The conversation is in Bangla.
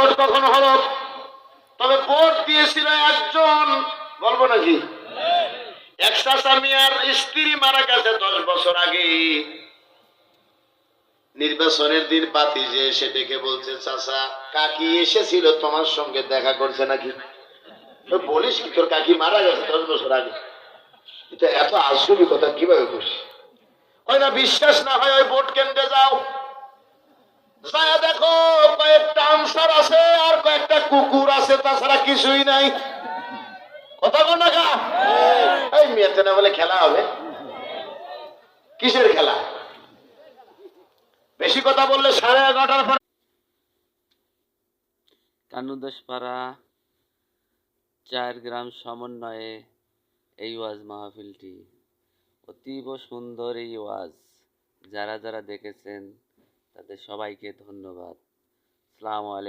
ভোট কখন হলো, তবে ভোট দিয়েছিল একজন, বলব নাকি? একসাসা মিয়ার স্ত্রী মারা গেছে দশ বছর আগে। নির্বাচনের দিন বাতি যে এসে ডেকে বলছে, চাচা, কাকি এসেছিল তোমার সঙ্গে দেখা করছে নাকি? বলিস কি, তোর কাকি মারা গেছে দশ বছর আগে? এত আশ্চর্য কথা, কীভাবে খুশি হয় না, বিশ্বাস না হয়, ওই ভোট কেন্দ্রে যাও। দেখো, কয়েকটা আনসার কুকুর আছে, তাছাড়া কিছুই নাই। কথা কোন না এই মেয়েতে না বলে খেলা হবে। কিসের খেলা? বেশি কথা বললে সাড়ে এগারোটার পর কানুদাসপাড়া চার গ্রাম সমন্বয়ে এই ওয়াজ মাহফিলটি। অতীব সুন্দর এই ওয়াজ। যারা যারা দেখেছেন, তাদের সবাইকে ধন্যবাদ। সালাম আলাইকুম।